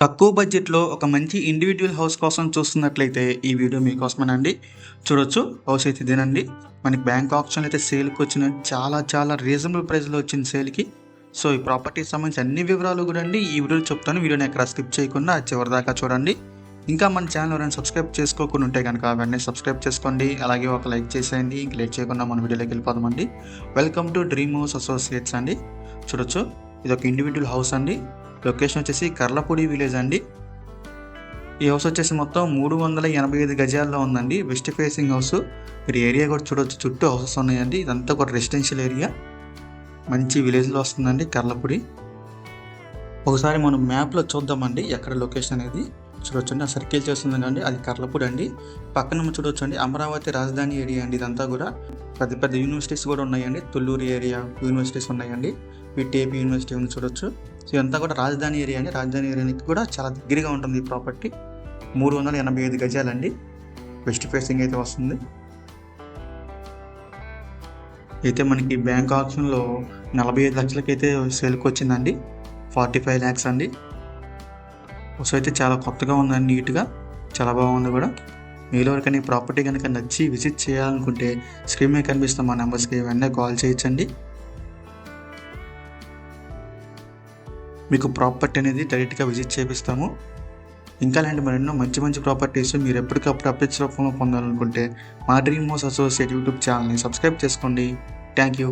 తక్కువ బడ్జెట్‌లో ఒక మంచి ఇండివిడ్యువల్ హౌస్ కోసం చూస్తున్నట్లయితే ఈ వీడియో మీకోసమేనండి. చూడొచ్చు హౌస్ అయితే ఇదేనండి. మనకి బ్యాంక్ ఆప్షన్లు అయితే సేల్‌కి వచ్చిన చాలా చాలా రీజనబుల్ ప్రైస్‌లో వచ్చింది సేల్‌కి. సో, ఈ ప్రాపర్టీకి సంబంధించి అన్ని వివరాలు కూడా అండి ఈ వీడియోలో చెప్తాను. వీడియోని ఎక్కడ స్కిప్ చేయకుండా చివరిదాకా చూడండి. ఇంకా మన ఛానల్ ఎవరైనా సబ్స్క్రైబ్ చేసుకోకుండా ఉంటే కనుక వెంటనే సబ్స్క్రైబ్ చేసుకోండి. అలాగే ఒక లైక్ చేసేయండి. ఇంక లేట్ చేయకుండా మన వీడియోలోకి వెళ్ళిపోదామండి. Welcome to dream house associates అండి. చూడొచ్చు ఇది ఒక ఇండివిజువల్ హౌస్ అండి. లొకేషన్ వచ్చేసి కర్లపూడి విలేజ్ అండి. ఈ హౌస్ వచ్చేసి మొత్తం 385 గజాల్లో ఉందండి. West facing house. మీరు ఏరియా కూడా చూడవచ్చు చుట్టూ హౌసెస్ ఉన్నాయండి. ఇదంతా కూడా రెసిడెన్షియల్ ఏరియా. మంచి విలేజ్‌లో వస్తుందండి కర్లపూడి. ఒకసారి మనం మ్యాప్‌లో చూద్దామండి ఎక్కడ లొకేషన్ అనేది. చూడొచ్చండి ఆ సర్కిల్ చేస్తుందండి అది కర్లపూడి అండి. పక్కన చూడొచ్చండి అమరావతి రాజధాని ఏరియా అండి ఇదంతా కూడా. పెద్ద పెద్ద యూనివర్సిటీస్ కూడా ఉన్నాయండి. తుళ్ళూరు ఏరియా యూనివర్సిటీస్ ఉన్నాయండి. మీ టేపీ యూనివర్సిటీ ఉంది చూడొచ్చు. సో, ఇదంతా కూడా రాజధాని ఏరియా అండి. రాజధాని ఏరియాకి కూడా చాలా దగ్గరగా ఉంటుంది ఈ ప్రాపర్టీ. 385 గజాలండి. వెస్ట్ ఫేసింగ్ అయితే వస్తుంది. అయితే మనకి బ్యాంక్ ఆప్షన్‌లో 45 లక్షలకైతే సేల్‌కి వచ్చిందండి. ఫార్టీ ఫైవ్ ల్యాక్స్ అండి. సో అయితే చాలా కొత్తగా ఉందండి నీట్‌గా. చాలా బాగుంది కూడా. మీలో ఎవరికైనా ఈ ప్రాపర్టీ కనుక నచ్చి విజిట్ చేయాలనుకుంటే స్క్రీన్ మీద కనిపిస్తున్న మా నెంబర్స్‌కి వెంటనే కాల్ చేయొచ్చండి. మీకు ప్రాపర్టీ అనేది డైరెక్ట్‌గా విజిట్ చేపిస్తాము. ఇంకా ఇలాంటి మరెన్నో మంచి మంచి ప్రాపర్టీస్ మీరు ఎప్పటికప్పుడు అప్డేట్స్ రూపంలో పొందాలనుకుంటే మా డ్రీమ్ మోస్ అసోసియేట్ యూట్యూబ్ ఛానల్‌ని సబ్స్క్రైబ్ చేసుకోండి. Thank you.